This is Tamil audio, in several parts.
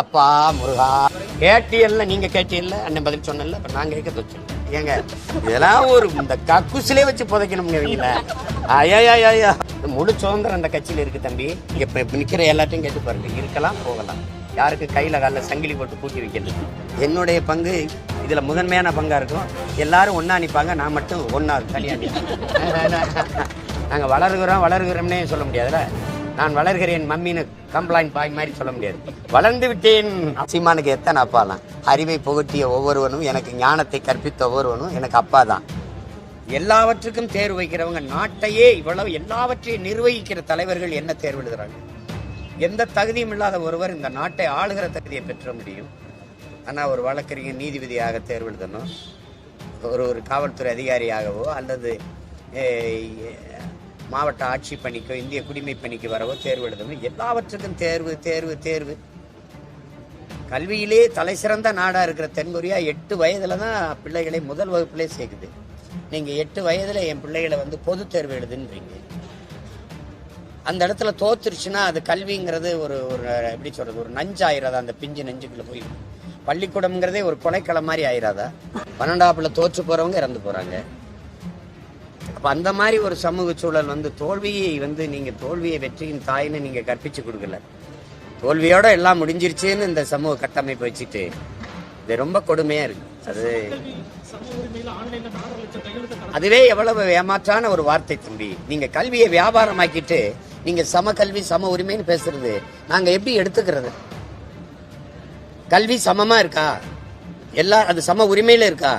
அப்பா முருகா. கேட்டியல்ல நீங்க கேட்டியல்ல அண்ணன் பதில் சொன்னல அப்ப நான் கேட்க வச்சேன் ஏங்க இதெல்லாம் ஒரு இந்த கக்குசிலே வச்சு புதைக்கணுங்க இவங்கள. ஐயா முழு சுதந்திரம் அந்த கட்சியில் இருக்கு தம்பி. இப்ப நிற்கிற நிக்கிற எல்லாத்தையும் கேட்டு பாருங்க. இருக்கலாம் போகலாம். யாருக்கு கையில காலில் சங்கிலி போட்டு பூட்டி வைக்கல என்னுடைய பங்கு இதுல முதன்மையான பங்கா இருக்கும். எல்லாரும் ஒன்றா நிப்பாங்க நான் மட்டும் ஒன்னா தனியா நாங்க வளர்கிறோம் வளர்கிறோம்னே சொல்ல முடியாதுல்ல? நான் வளர்கிறேன் மம்மின்னு கம்ப்ளைண்ட் பாய் மாதிரி சொல்ல முடியாது. வளர்ந்து விட்டேன். சீமானுக்கு எத்தனை அப்பாலாம்? அறிவை புகட்டிய ஒவ்வொருவனும் எனக்கு ஞானத்தை கற்பித்த ஒவ்வொருவனும் எனக்கு அப்பா தான் எல்லாவற்றுக்கும் தேர்வு வைக்கிறவங்க நாட்டையே இவ்வளவு எல்லாவற்றையும் நிர்வகிக்கிற தலைவர்கள் என்ன தேர்வு எழுதுறாங்க? எந்த தகுதியும் இல்லாத ஒருவர் இந்த நாட்டை ஆளுகிற தகுதியை பெற்ற முடியும். ஆனா ஒரு வழக்கறிஞர் நீதிபதியாக தேர்வு எழுதணும். ஒரு ஒரு காவல்துறை அதிகாரியாகவோ அல்லது மாவட்ட ஆட்சி பணிக்கோ இந்திய குடிமை பணிக்கு வரவோ தேர்வு எழுதவோ எல்லாவற்றுக்கும் தேர்வு தேர்வு தேர்வு. கல்வியிலே தலை சிறந்த நாடாக இருக்கிற தென்கொரியா எட்டு வயதில் தான் பிள்ளைகளை முதல் வகுப்பிலே சேர்க்குது. நீங்கள் எட்டு வயதில் என் பிள்ளைகளை வந்து பொது தேர்வு எழுதுன்றீங்க. அந்த இடத்துல தோத்துருச்சுன்னா அது கல்விங்கிறது ஒரு ஒரு எப்படி சொல்கிறது ஒரு நஞ்சாயிராதா? அந்த பிஞ்சு நெஞ்சுக்குள்ளே போய் பள்ளிக்கூடம்ங்கிறதே ஒரு கொலைக்களம் மாதிரி ஆயிராதா? பன்னெண்டாப்புல தோற்று போகிறவங்க இறந்து போகிறாங்க அப்ப அந்த மாதிரி ஒரு சமூக சூழல் வந்து தோல்வியை வந்து நீங்க தோல்வியை வெற்றியின் தாயின்னு நீங்க கற்பிச்சு கொடுக்கல. தோல்வியோட எல்லாம் முடிஞ்சிருச்சுன்னு இந்த சமூக கட்டமைப்பு வச்சுட்டு இது ரொம்ப கொடுமையா இருக்கு. அது அதுவே எவ்வளவு ஏமாற்றான ஒரு வார்த்தை தம்பி. நீங்க கல்வியை வியாபாரமாக்கிட்டு நீங்க சம கல்வி சம உரிமைன்னு பேசுறது நாங்க எப்படி எடுத்துக்கிறது? கல்வி சமமா இருக்கா? எல்லா அது சம உரிமையில இருக்கா?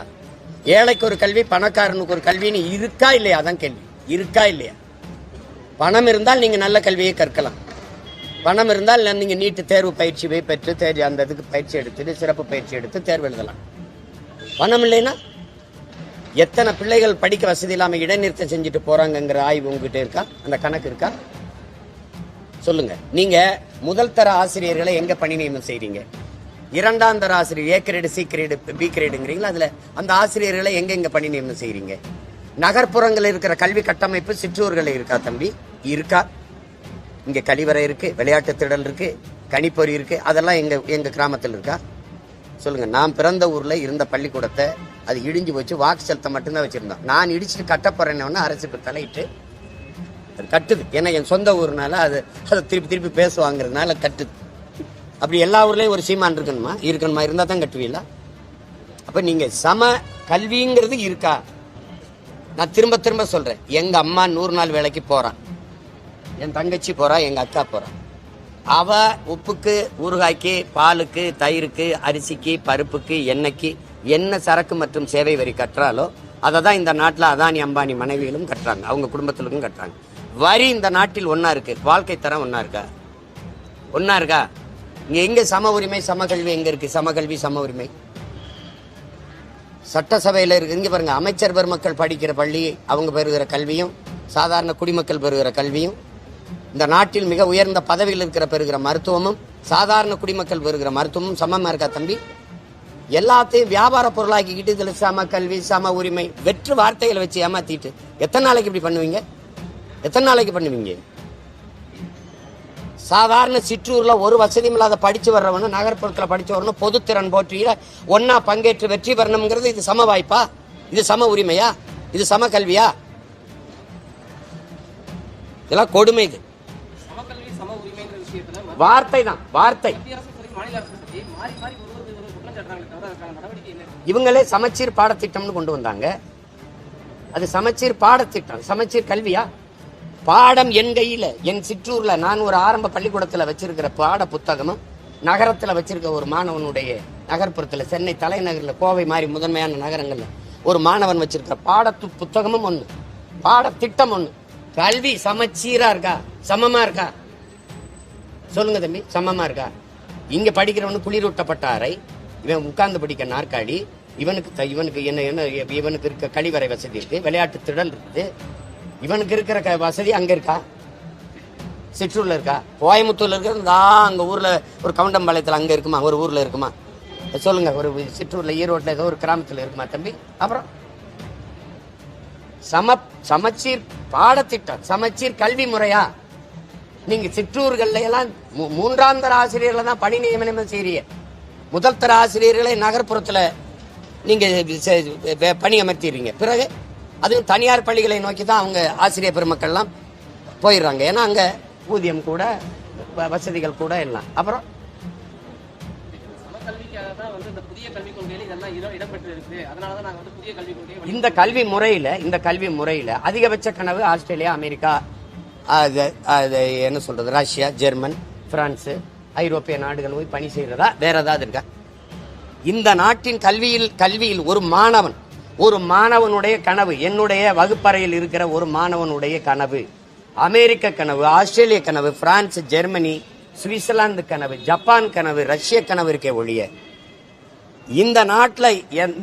ஏழைக்கு ஒரு கல்வி பணக்காரனுக்கு ஒரு கல்வின்னு இருக்கா இல்லையா? அதான் கேள்வி. இருக்கா இல்லையா? பணம் இருந்தால் நீங்கள் நல்ல கல்வியை கற்கலாம். பணம் இருந்தால் நீங்கள் நீட்டு தேர்வு பயிற்சி போய் பெற்று தேர்வு அந்த இதுக்கு பயிற்சி எடுத்துட்டு சிறப்பு பயிற்சி எடுத்து தேர்வு எழுதலாம். பணம் இல்லைன்னா எத்தனை பிள்ளைகள் படிக்க வசதி இல்லாமல் இடைநிறுத்தம் செஞ்சுட்டு போகிறாங்கங்கிற ஆய்வு உங்ககிட்ட இருக்கா? அந்த கணக்கு இருக்கா? சொல்லுங்க. நீங்க முதல் தர ஆசிரியர்களை எங்க பணி நியமனம் செய்றீங்க? இரண்டாம் தர ஆசிரியர் A grade C grade B கிரேடுங்கிறீங்களா அதில் அந்த ஆசிரியர்களை எங்கே எங்கே பணி நியமனம் செய்கிறீங்க நகர்ப்புறங்களில் இருக்கிற கல்வி கட்டமைப்பு சிற்றூர்களில் இருக்கா தம்பி? இருக்கா. இங்கே கழிவறை இருக்குது விளையாட்டு திடல் இருக்குது கணிப்பொறி இருக்குது அதெல்லாம் எங்கள் எங்கள் கிராமத்தில் இருக்கா? சொல்லுங்கள் நான் பிறந்த ஊரில் இருந்த பள்ளிக்கூடத்தை அது இடிஞ்சு போச்சு. வாக்கு செலுத்த மட்டும்தான் வச்சுருந்தோம். நான் இடிச்சுட்டு கட்டப்போறேன்னு அரசு இப்ப தலையிட்டு அது கட்டுது. ஏன்னா என் சொந்த ஊர்னால அது அதை திருப்பி திருப்பி பேசுவாங்கிறதுனால கட்டுது. அப்படி எல்லா ஊர்லேயும் ஒரு சீமான் இருக்கணுமா? இருக்கணுமா? இருந்தால் தான் கட்டுவீங்களா? அப்போ நீங்கள் சம கல்விங்கிறது இருக்கா? நான் திரும்ப திரும்ப சொல்கிறேன் எங்கள் அம்மா நூறு நாள் வேலைக்கு போகிறான் என் தங்கச்சி போகிறா எங்கள் அக்கா போகிறான் அவ உப்புக்கு ஊறுகாய்க்கு பாலுக்கு தயிருக்கு அரிசிக்கு பருப்புக்கு எண்ணெய்க்கு என்ன சரக்கு மற்றும் சேவை வரி கட்டுறாலோ அதை தான் இந்த நாட்டில் அதானி அம்பானி மனைவிகளும் கட்டுறாங்க. அவங்க குடும்பத்திலும் கட்டுறாங்க. வரி இந்த நாட்டில் ஒன்றா இருக்குது வாழ்க்கை தரம் ஒன்றா இருக்கா? ஒன்றா இருக்கா? இங்கே எங்கே சம உரிமை சம கல்வி இருக்குது சமகல்வி சம கல்வி சம உரிமை. சட்டசபையில் இருக்கு இங்கே பாருங்கள் அமைச்சர் பெருமக்கள் படிக்கிற பள்ளி அவங்க பெறுகிற கல்வியும் சாதாரண குடிமக்கள் பெறுகிற கல்வியும் இந்த நாட்டில் மிக உயர்ந்த பதவியில் இருக்கிற பெறுகிற மருத்துவமும் சாதாரண குடிமக்கள் பெறுகிற மருத்துவமும் சமமாக இருக்கா தம்பி? எல்லாத்தையும் வியாபார பொருளாக்கிக்கிட்டு இதில் சம கல்வி சம உரிமை வெற்று வார்த்தைகளை வச்சு ஏமாத்திட்டு எத்தனை நாளைக்கு இப்படி பண்ணுவீங்க? எத்தனை நாளைக்கு பண்ணுவீங்க? சாதாரண சிற்றூரில் ஒரு வசதியும் இல்லாத படித்து வர்றவனும் நகர்ப்புறத்தில் படித்து வரணும் பொதுத்திறன் போட்டியில் ஒன்றா பங்கேற்று வெற்றி பெறணுங்கிறது இது சம வாய்ப்பா? இது சம உரிமையா? இது சம கல்வியா? இதெல்லாம் கொடுமை இது. வார்த்தை தான் வார்த்தை. இவங்களே சமச்சீர் பாடத்திட்டம்னு கொண்டு வந்தாங்க. அது சமச்சீர் பாடத்திட்டம் சமச்சீர் கல்வியா? பாடம் என் கையில் என் சிற்றூரில் நான் ஒரு ஆரம்ப பள்ளிக்கூடத்தில் வச்சிருக்கிற பாட புத்தகமும் நகரத்தில் வச்சிருக்க ஒரு மாணவனுடைய நகர்ப்புறத்தில் சென்னை தலைநகரில் கோவை மாதிரி முதன்மையான நகரங்களில் ஒரு மாணவன் வச்சிருக்கிற பாடத்து புத்தகமும் ஒன்று பாடத்திட்டம் ஒன்று கல்வி சமச்சீரா இருக்கா? சமமா இருக்கா? சொல்லுங்க தம்பி சமமா இருக்கா? இங்க படிக்கிறவனு குளிரூட்டப்பட்ட அறை இவன் உட்கார்ந்து படிக்க நாற்காலி இவனுக்கு த- இவனுக்கு என்ன என்ன இவனுக்கு இருக்க கழிவறை வசதி இருக்கு விளையாட்டு திடல் இருக்குது இவனுக்கு இருக்கிற க- வசதி அங்க இருக்கா? சிற்றூர்ல இருக்கா? கோயம்புத்தூர்ல இருக்கிறது தான் அங்க ஊர்ல ஒரு கவுண்டம்பாளையத்துல அங்க இருக்குமா? ஒரு ஊர்ல இருக்குமா? சொல்லுங்க ஒரு சிற்றூர்ல ஈரோட்ல ஏதோ ஒரு கிராமத்துல இருக்குமா தம்பி? அப்புறம்? சம சமச்சீர் பாடத்திட்டம் சமச்சீர் கல்வி முறையா? நீங்க சிற்றூர்கள்ல எல்லாம் மூன்றாம் தர ஆசிரியர்களை தான் பணி நியமனம் செய்றீங்க. முதல் தர ஆசிரியர்களை நகர்ப்புறத்துல நீங்க பணி அமர்த்திடுறீங்க பிறகு? அதுவும் தனியார் பள்ளிகளை நோக்கி தான் அவங்க ஆசிரியர் பெருமக்கள்லாம் போயிடுறாங்க. ஏன்னா அங்க ஊதியம் கூட வசதிகள் கூட எல்லாம். அப்புறம் இந்த கல்வி முறையில இந்த கல்வி முறையில அதிகபட்ச கனவு ஆஸ்திரேலியா அமெரிக்கா அது அது என்ன சொல்றது ரஷ்யா ஜெர்மன் பிரான்ஸ் ஐரோப்பிய நாடுகள் போய் பணி செய்யறதா வேற ஏதாவது இருக்கா? இந்த நாட்டின் கல்வியில் கல்வியில் ஒரு மாணவன் ஒரு மாணவனுடைய கனவு என்னுடைய வகுப்பறையில் இருக்கிற ஒரு மாணவனுடைய கனவு அமெரிக்க கனவு ஆஸ்திரேலிய கனவு பிரான்ஸ் ஜெர்மனி சுவிட்சர்லாந்து கனவு ஜப்பான் கனவு ரஷ்ய கனவு இருக்கே ஒழிய இந்த நாட்டில்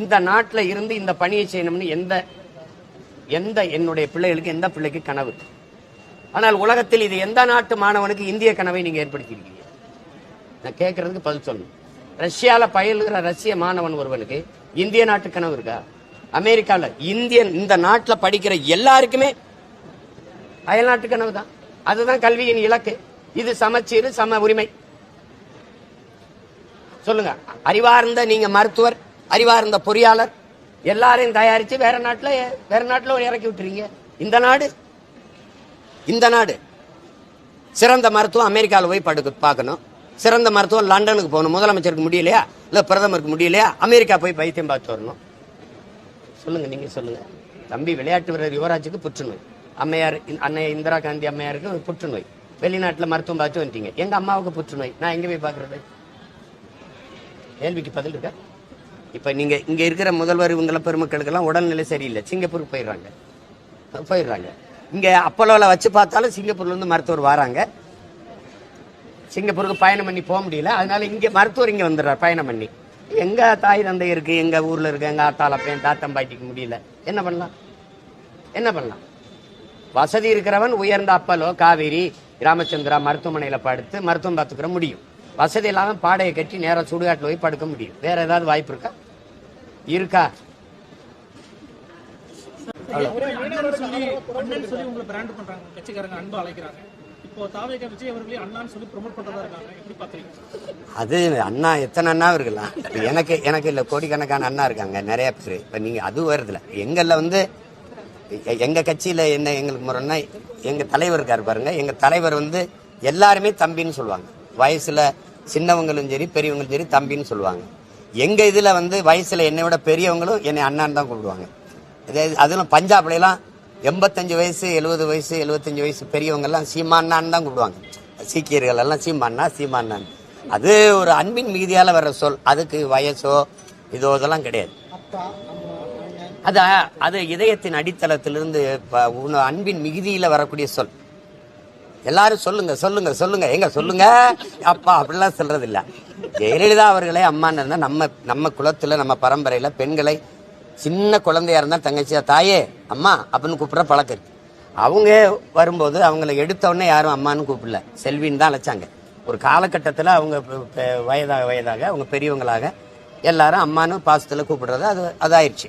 இந்த நாட்டில் இருந்து இந்த பணியை செய்யணும்னு எந்த எந்த என்னுடைய பிள்ளைகளுக்கு எந்த பிள்ளைக்கு கனவு? ஆனால் உலகத்தில் இது எந்த நாட்டு மாணவனுக்கு இந்திய கனவை நீங்கள் ஏற்படுத்தியிருக்கீங்க நான் கேட்கறதுக்கு பதில் சொல்லணும். ரஷ்யாவில் பயிலுகிற ரஷ்ய மாணவன் ஒருவனுக்கு இந்திய நாட்டு கனவு இருக்கா? அமெரிக்காவில் இந்தியன் இந்த நாட்டில் படிக்கிற எல்லாருக்குமே அயல்நாட்டு கனவு தான். அதுதான் கல்வியின் இலக்கு. இது சமச்சீர் சம உரிமை. சொல்லுங்க. அறிவார்ந்த நீங்க மருத்துவர் அறிவார்ந்த பொறியாளர் எல்லாரையும் தயாரிச்சு வேற நாட்டில் வேற நாட்டில் ஒரு இறக்கி விட்டுறீங்க. இந்த நாடு இந்த நாடு. சிறந்த மருத்துவம் அமெரிக்காவில் போய் படுக்க பார்க்கணும். சிறந்த மருத்துவம் லண்டனுக்கு போகணும். முதலமைச்சருக்கு முடியலையா? இல்லை பிரதமருக்கு முடியலையா? அமெரிக்கா போய் பைத்தியம் பார்த்து வரணும். சொல்லுங்க நீங்க சொல்லுங்க. தம்பி விளையாட்டு வீரர் யுவராஜுக்கு புற்றுநோய். அம்மையார் அன்னை இந்திரா காந்தி அம்மையாருக்கு புற்றுநோய். வெளிநாட்டில் மருத்துவம் பார்த்து வந்துட்டீங்க எங்க அம்மாவுக்கு புற்றுநோய்? நான் எங்க போய் பார்க்கறது? கேள்விக்கு பதில் இருக்கா? இப்ப நீங்க இங்க இருக்கிற முதல்வர் இவங்கள பெருமக்களுக்கெல்லாம் உடல்நிலை சரியில்லை. சிங்கப்பூருக்கு போயிடுறாங்க. போயிடுறாங்க. இங்க அப்போலோவில் வச்சு பார்த்தாலும் சிங்கப்பூர்ல இருந்து மருத்துவர் வராங்க. சிங்கப்பூருக்கு பயணம் பண்ணி போக முடியல. அதனால இங்க மருத்துவர் இங்க வந்துடுறார் பயணம் பண்ணி. எங்க தாய் தந்தை இருக்கு எங்க ஊர்ல இருக்கு எங்க ஆத்தால பையன் தாத்தம் பாட்டிக்கு முடியல. என்ன பண்ணலாம்? என்ன பண்ணலாம்? வசதி இருக்கிறவன் உயர்ந்த அப்பலோ காவேரி ராமச்சந்திரா மருத்துவமனையில படுத்து மருத்துவம் பார்த்துக்கிற முடியும். வசதி இல்லாமல் பாடையை கட்டி நேரம் சுடுகாட்டில் போய் படுக்க முடியும். வேற ஏதாவது வாய்ப்பு இருக்கா? இருக்கா? சொல்லி சொல்லி உங்களை பிராண்ட் பண்றாங்க. கட்சிக்காரங்க அன்பு அழைக்கிறாங்க. அது அண்ணா எத்தனை அண்ணா இருக்கலாம் எனக்கு எனக்கு இல்ல கோடிக்கணக்கான அண்ணா இருக்காங்க நிறைய பேர். இப்ப நீங்க அது வருதுல. எங்களில் வந்து எ- எங்க கட்சியில என்ன எங்களுக்கு முறைன்னா எங்க தலைவர் இருக்காரு பாருங்க எங்க தலைவர் வந்து எல்லாருமே தம்பின்னு சொல்லுவாங்க. வயசுல சின்னவங்களும் சரி பெரியவங்களும் சரி தம்பின்னு சொல்லுவாங்க. எங்க இதுல வந்து வயசுல என்னை விட பெரியவங்களும் என்னை அண்ணான்னு தான் கூப்பிடுவாங்க. இதே அதிலும் பஞ்சாப்ல எண்பத்தஞ்சு வயசு எழுபது வயசு எழுபத்தஞ்சு வயசு பெரியவங்கெல்லாம் சீமான்னான்னு சீமானான்னு தான் கூப்பிடுவாங்க. சீக்கியர்கள் எல்லாம் சீமானா சீமானான் அது ஒரு அன்பின் மிகுதியால் வர்ற சொல். அதுக்கு வயசோ இதோ இதெல்லாம் கிடையாது. அது அது இதயத்தின் அடித்தளத்திலிருந்து இப்போ அன்பின் மிகுதியில் வரக்கூடிய சொல். எல்லாரும் சொல்லுங்க சொல்லுங்க சொல்லுங்க. எங்க சொல்லுங்க. அப்பா அப்படிலாம் சொல்றது இல்ல ஜெயலலிதா அவர்களே அம்மான்னு நம்ம நம்ம குலத்துல நம்ம பரம்பரையில பெண்களை சின்ன குழந்தையா இருந்தா தங்கச்சியா தாயே அம்மா அப்படின்னு கூப்பிட்ற பழக்கம் இருக்கு. அவங்க வரும்போது அவங்கள எடுத்தோடனே யாரும் அம்மான்னு கூப்பிடல. செல்வின்னு தான் அழைச்சாங்க. ஒரு காலகட்டத்தில் அவங்க வயதாக வயதாக அவங்க பெரியவங்களாக எல்லாரும் அம்மானு பாசத்தில் கூப்பிடுறது அது அதாயிருச்சு.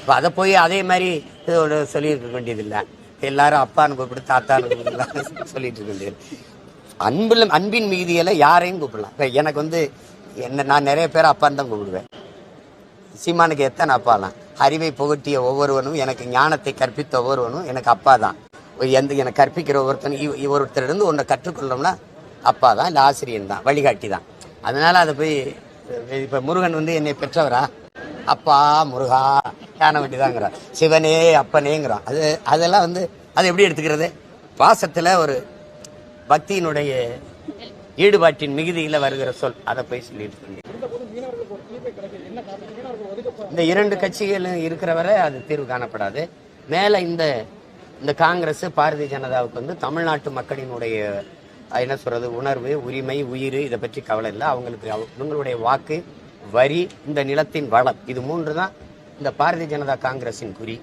இப்போ அதை போய் அதே மாதிரி இதோட சொல்லியிருக்க வேண்டியதில்லை. எல்லாரும் அப்பான்னு கூப்பிடு தாத்தான்னு கூப்பிடலாம் சொல்லிட்டு இருக்க வேண்டியது. அன்பில் அன்பின் மிகுதியில யாரையும் கூப்பிடலாம். இப்போ எனக்கு வந்து என்ன நான் நிறைய பேர் அப்பான்னு தான் கூப்பிடுவேன். சீமானுக்கு எத்தனை அப்பாலாம்? அறிவை புகட்டிய ஒவ்வொருவனும் எனக்கு ஞானத்தை கற்பித்த ஒவ்வொருவனும் எனக்கு அப்பா தான் எந்த எனக்கு கற்பிக்கிற ஒவ்வொருத்தனும் இவ- இவ ஒன்றை கற்றுக்கொள்ளோம்னா அப்பா தான் இல்லை ஆசிரியன் தான் வழிகாட்டி தான். அதனால் அதை போய் இப்போ முருகன் வந்து என்னை பெற்றவரா? அப்பா முருகா யானை வண்டிதாங்கிறான் சிவனே அப்பனேங்கிறான். அது அதெல்லாம் வந்து அதை எப்படி எடுத்துக்கிறது? பாசத்தில் ஒரு பக்தியினுடைய ஈடுபாட்டின் மிகுதியில் வருகிற சொல். அதை போய் சொல்லிட்டு இந்த இரண்டு கட்சிகளும் இருக்கிற வரை அது தீர்வு காணப்படாது. மேல இந்த இந்த காங்கிரஸ் பாரதிய ஜனதாவுக்கு வந்து தமிழ்நாட்டு மக்களினுடைய என்ன சொல்றது உணர்வு உரிமை உயிர் இதை பற்றி கவலை இல்லை. அவங்களுக்கு இவங்களுடைய வாக்கு வரி இந்த நிலத்தின் வளம் இது மூன்று தான் இந்த பாரதிய ஜனதா காங்கிரஸின் குறி.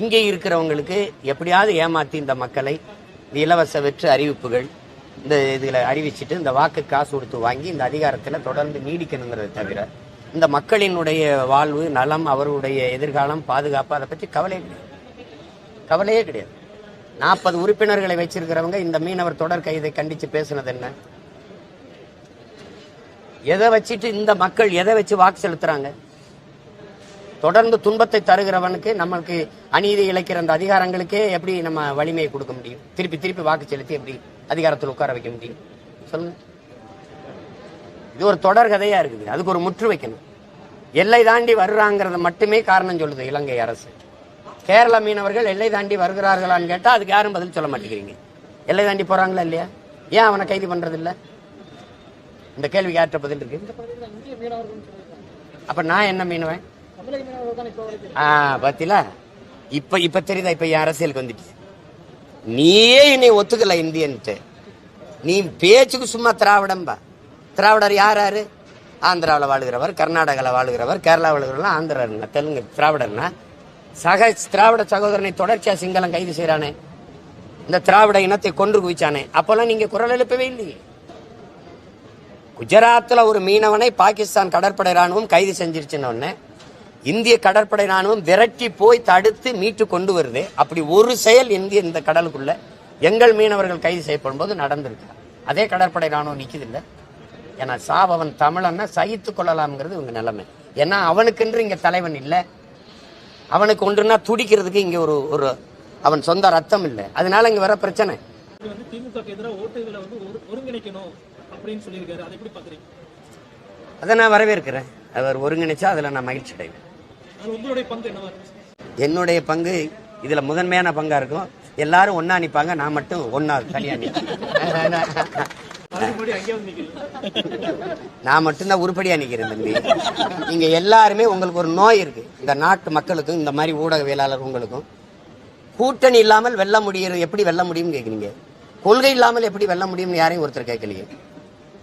இங்கே இருக்கிறவங்களுக்கு எப்படியாவது ஏமாத்தி இந்த மக்களை இந்த இலவச வெற்று அறிவிப்புகள் இந்த இதில் அறிவிச்சிட்டு இந்த வாக்கு காசு கொடுத்து வாங்கி இந்த அதிகாரத்தில் தொடர்ந்து நீடிக்கணுங்கிறத தவிர இந்த மக்களினுடைய வாழ்வு நலம் அவர்களுடைய எதிர்காலம் பாதுகாப்பு அதை பற்றி கவலையே கிடையாது. கவலையே கிடையாது. நாற்பது உறுப்பினர்களை வச்சிருக்கிறவங்க இந்த மீனவர் தொடர் கைதை கண்டித்து பேசுனது என்ன? எதை வச்சுட்டு இந்த மக்கள் எதை வச்சு வாக்கு செலுத்துறாங்க? தொடர்ந்து துன்பத்தை தருகிறவனுக்கு நம்மளுக்கு அநீதி இழைக்கிற அந்த அதிகாரங்களுக்கே எப்படி நம்ம வலிமையை கொடுக்க முடியும்? திருப்பி திருப்பி வாக்கு செலுத்தி எப்படி அதிகாரத்தில் உட்கார வைக்க முடியும்? சொல்லுங்கள் இது ஒரு தொடர் கதையா இருக்குது. அதுக்கு ஒரு முற்று வைக்கணும். எல்லை தாண்டி வர்றாங்கிறத மட்டுமே காரணம் சொல்லுது இலங்கை அரசு. கேரள மீனவர்கள் எல்லை தாண்டி வருகிறார்களான்னு கேட்டா அதுக்கு யாரும் பதில் சொல்ல மாட்டேங்கிறீங்க. எல்லை தாண்டி போறாங்களா இல்லையா? ஏன் அவனை கைது பண்றது இல்ல இந்த கேள்விக்கு யார்கிட்ட பதில் இருக்கு? அப்ப நான் என்ன மீனுவேன்? ஆ பாத்தீங்களா? இப்ப இப்ப தெரியுதா இப்ப என் அரசியலுக்கு வந்துட்டு? நீயே என்னை ஒத்துக்கல இந்தியன்ட்டு. நீ பேச்சுக்கு சும்மா திராவிடம்பா. திராவிடர் யார் யாரு? ஆந்திராவில் வாழுகிறவர் கர்நாடகாவில் வாழுகிறவர் கேரளா வாழுகிறவர்லாம் ஆந்திரர்னா தெலுங்கு திராவிடர்னா. சக திராவிட சகோதரனை தொடர்ச்சியாக சிங்களம் கைது செய்கிறானே இந்த திராவிட இனத்தை கொன்று குவிச்சானே. அப்போல்லாம் நீங்கள் குரல் எழுப்பவே இல்லையே. குஜராத்தில் ஒரு மீனவனை பாகிஸ்தான் கடற்படை ராணுவம் கைது செஞ்சிருச்சுன்னு இந்திய கடற்படை ராணுவம் விரட்டி போய் தடுத்து மீட்டு கொண்டு வருது. அப்படி ஒரு செயல் இந்திய இந்த கடலுக்குள்ள எங்கள் மீனவர்கள் கைது செய்யப்படும் போது நடந்திருக்கு. அதே கடற்படை ராணுவம் நிற்கிது இல்லை? ஏன்னா சாபவன் தமிழன்னா சகித்து கொள்ளலாம்ங்கிறது இவங்க நிலைமை. ஏன்னா அவனுக்கென்று இங்க தலைவன் இல்ல. அவனுக்கு ஒன்றுனா துடிக்கிறதுக்கு இங்க ஒரு ஒரு அவன் சொந்த ரத்தம் இல்லை. அதனால இங்க வர பிரச்சனை. அதை நான் வரவேற்கிறேன். அவர் ஒருங்கிணைச்சா அதுல நான் மகிழ்ச்சி அடைவேன். என்னுடைய பங்கு இதுல முதன்மையான பங்கா இருக்கும். எல்லாரும் ஒண்ணா நிப்பாங்க நான் மட்டும் ஒன்னா தனியா நிப்பேன். நான் மட்டும்தான் உருப்படியா நிக்கிறேன் தம்பி. நீங்க எல்லாருமே உங்களுக்கு ஒரு நோய் இருக்கு. இந்த நாட்டு மக்களுக்கும் இந்த மாதிரி ஊடகவியலாளர் உங்களுக்கும். கூட்டணி இல்லாமல் வெல்ல முடியும் எப்படி வெல்ல முடியும்னு கேக்குறீங்க? கொள்கை இல்லாமல் எப்படி வெல்ல முடியும்னு யாரையும் ஒருத்தர் கேட்கலையே.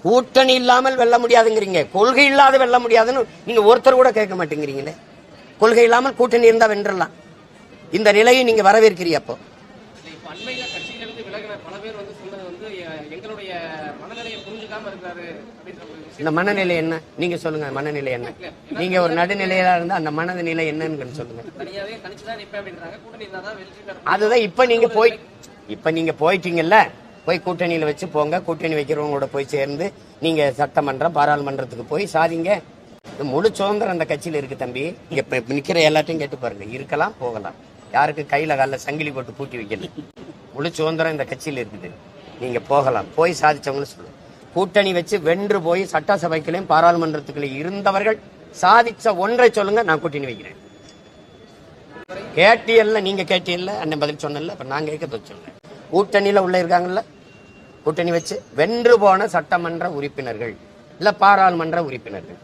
கூட்டணி இல்லாமல் வெல்ல முடியாதுங்கிறீங்க. கொள்கை இல்லாத வெல்ல முடியாதுன்னு நீங்க ஒருத்தர் கூட கேட்க மாட்டேங்கிறீங்களே. கொள்கை இல்லாமல் கூட்டணி இருந்தா வென்றலாம் இந்த நிலையை நீங்க வரவேற்கிறீ அப்போ இல்லை, இப்ப அண்மையில கட்சியிலிருந்து விலகின பல பேர் வந்து சொன்னது வந்து எ- எங்களுடைய மனநிலையை புரிஞ்சுக்காம இருக்காரு அப்படின்ற ஒரு விஷயம் இந்த மனநிலை என்ன? நீங்க சொல்லுங்க மனநிலை என்ன? நீங்க ஒரு நடுநிலையா இருந்தா அந்த மனநிலை என்னன்னு சொல்லுங்க. அதுதான் இப்ப நீங்க போய் இப்ப நீங்க போயிட்டீங்கல்ல? போய் கூட்டணியில வச்சு போங்க. கூட்டணி வைக்கிறவங்களோட போய் சேர்ந்து நீங்க சட்டமன்றம் பாராளுமன்றத்துக்கு போய் சாதிங்க. முழு சுதந்திரம் அந்த கட்சியில இருக்கு தம்பி. இப்ப நிக்கிற எல்லாத்தையும் கேட்டு பாருங்க. இருக்கலாம் போகலாம். யாருக்கு கையில கால்ல சங்கிலி போட்டு பூட்டி வைக்கல முழு சுதந்திரம் இந்த கட்சியில இருக்குது. நீங்க போகலாம். போய் சாதிச்சவங்களும் சொல்லுங்க. கூட்டணி வச்சு வென்று போய் சட்டசபைகளையும் பாராளுமன்றத்துக்குள்ளே இருந்தவர்கள் சாதிச்ச ஒன்றை சொல்லுங்க நான் கூட்டணி வைக்கிறேன். கேட்டியல்ல நீங்க கேட்டியல்ல அண்ணன் பதில் சொன்னல இப்ப நான் கேட்க சொன்னேன் கூட்டணியில உள்ள இருக்காங்கல்ல கூட்டணி வச்சு வென்று போன சட்டமன்ற உறுப்பினர்கள் இல்ல பாராளுமன்ற உறுப்பினர்கள்.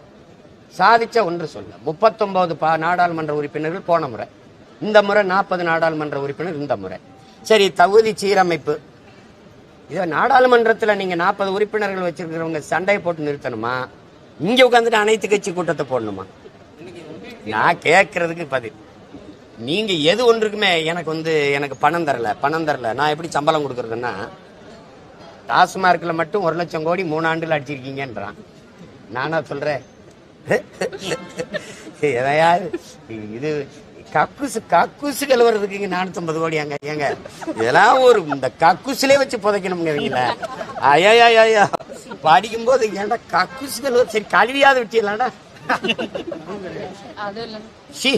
சாதிச்ச ஒன்று சொல்ல முப்பத்தொன்பது பா நாடாளுமன்ற உறுப்பினர்கள் போன முறை. இந்த முறை நாற்பது நாடாளுமன்ற உறுப்பினர் இந்த முறை. சரி தகுதி சீரமைப்பு இதை நாடாளுமன்றத்தில் நீங்கள் நாற்பது உறுப்பினர்கள் வச்சிருக்கிறவங்க சண்டையை போட்டு நிறுத்தணுமா? இங்கே உட்காந்துட்டு அனைத்து கட்சி கூட்டத்தை போடணுமா? நான் கேட்கறதுக்கு பதில். நீங்கள் எது ஒன்றுக்குமே எனக்கு வந்து எனக்கு பணம் தரல பணம் தரல. நான் எப்படி சம்பளம் கொடுக்குறதுன்னா டாஸ்மார்க்கில் மட்டும் ஒரு லட்சம் கோடி மூணு ஆண்டுல அடிச்சிருக்கீங்கன்றான். நானா சொல்கிறேன் எதையாவது இது கக்குசு கக்குசு கழுவுறதுக்கு இங்க நானூத்தம்பது கோடி அங்க ஏங்க? இதெல்லாம் ஒரு இந்த கக்குசுலே வச்சு புதைக்கணுங்க இவங்கள. ஐயா ஐயா படிக்கும்போது ஏன்டா கக்குசு கழுவ சரி கழுவியாவது விட்டிடலாம்டா. ஷீ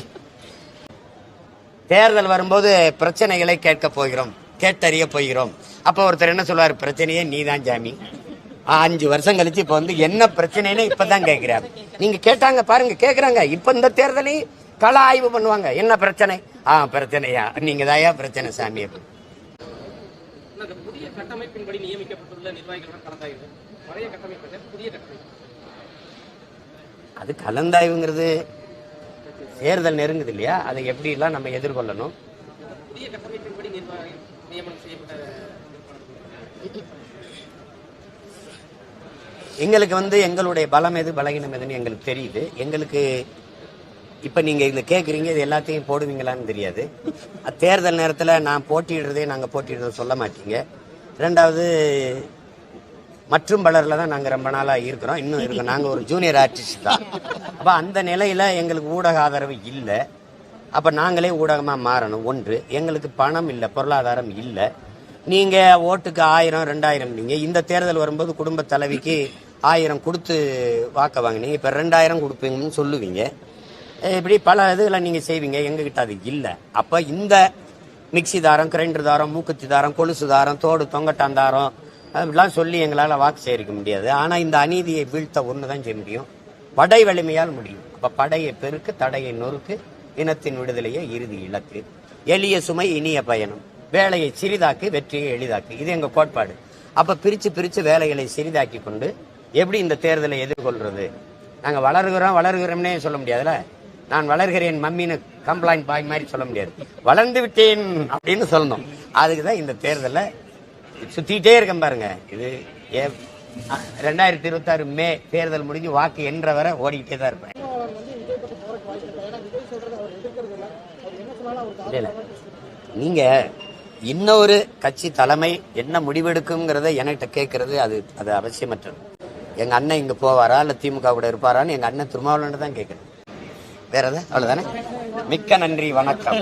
தேர்தல் வரும்போது பிரச்சனைகளை கேட்க போகிறோம் கேட்டறிய போகிறோம். அப்ப ஒருத்தர் என்ன சொல்லுவாரு பிரச்சனையே நீதான் ஜாமி. அஞ்சு வருஷம் கழிச்சு இப்ப வந்து என்ன பிரச்சனைன்னு இப்பதான் கேக்குறாரு நீங்க கேட்டாங்க பாருங்க கேக்குறாங்க. இப்ப இந்த தேர்தலையும் கள ஆய்வு பண்ணுவாங்க. என்ன பிரச்சனை? ஆ பிரச்சனையா? நீங்க தாயா பிரச்சனை சாமி. புதிய கட்டமைப்பின்படி நியமிக்கப்பட்டுள்ள நிர்வாகிகளுடன் கலந்தாய்வு? பழைய கட்டமைப்பு புதிய கட்டமைப்பு. அது கலந்தாய்வுங்கிறது தேர்தல் நெருங்குது இல்லையா? அதை எப்படி எல்லாம் நம்ம எதிர்கொள்ளணும்? புதிய கட்டமைப்பின்படி நியமனம் செய்யப்பட்ட எங்களுக்கு வந்து எங்களுடைய பலம் எது பலகீனம் எதுன்னு எங்களுக்கு தெரியுது. எங்களுக்கு இப்போ நீங்கள் இந்த கேட்குறீங்க இது எல்லாத்தையும் போடுவீங்களான்னு தெரியாது. தேர்தல் நேரத்தில் நான் போட்டியிடுறதே நாங்கள் போட்டியிடுறத சொல்ல மாட்டீங்க. ரெண்டாவது மற்றும் பலரில் தான் நாங்கள் ரொம்ப நாளாக இருக்கிறோம். இன்னும் இருக்கோம் நாங்கள் ஒரு ஜூனியர் ஆர்டிஸ்ட் தான். அப்போ அந்த நிலையில் எங்களுக்கு ஊடக ஆதரவு இல்லை. அப்போ நாங்களே ஊடகமாக மாறணும். ஒன்று எங்களுக்கு பணம் இல்லை பொருளாதாரம் இல்லை. நீங்கள் ஓட்டுக்கு ஆயிரம் ரெண்டாயிரம் நீங்கள் இந்த தேர்தல் வரும்போது குடும்ப தலைவிக்கு ஆயிரம் கொடுத்து வாக்க வாங்கினீங்க. இப்போ ரெண்டாயிரம் கொடுப்பீங்கன்னு சொல்லுவீங்க. இப்படி பல இதுகளை நீங்கள் செய்வீங்க. எங்ககிட்ட அது இல்லை. அப்போ இந்த மிக்சி தாரம் கிரைண்டர் தாரம் மூக்குத்தி தாரம் கொலுசு தாரம் தோடு தொங்கட்டான் தாரம் அப்படிலாம் சொல்லி எங்களால் வாக்கு சேகரிக்க முடியாது. ஆனால் இந்த அநீதியை வீழ்த்த ஒன்று தான் செய்ய முடியும். படை வலிமையால் முடியும். அப்போ படையை பெருக்கு தடையை நொறுக்கு இனத்தின் விடுதலையே இறுதி இலக்கு. எளிய சுமை இனிய பயணம். வேலையை சிறிதாக்கு வெற்றியை எளிதாக்கு. இது எங்கள் கோட்பாடு. அப்போ பிரித்து பிரித்து வேலைகளை சிறிதாக்கி கொண்டு எப்படி இந்த தேர்தலை எதிர்கொள்வது நாங்கள் வளர்கிறோம் வளர்கிறோம்னே சொல்ல முடியாதுல்ல? நான் வளர்கிறேன் மம்மின்னு கம்ப்ளைண்ட் பாய் மாதிரி சொல்ல முடியாது. வளர்ந்து விட்டேன் அப்படின்னு சொல்லணும். அதுக்கு தான் இந்த தேர்தலை சுத்திட்டே இருக்கேன் பாருங்க. இது ஏ ரெண்டாயிரத்தி இருபத்தாறு மே தேர்தல் முடிஞ்சு வாக்கு என்ற வரை ஓடிக்கிட்டே தான் இருப்பேன். நீங்க இன்னொரு கட்சி தலைமை என்ன முடிவெடுக்குங்கிறத என்கிட்ட கேட்கறது அது அது அவசியமற்றது. எங்க அண்ணன் இங்க போவாரா? இல்ல திமுக கூட இருப்பாரான்னு எங்க அண்ணன் திருமாவளவன் தான் கேட்கறது. வேற எதாவது அவ்வளவுதானே? மிக்க நன்றி வணக்கம்.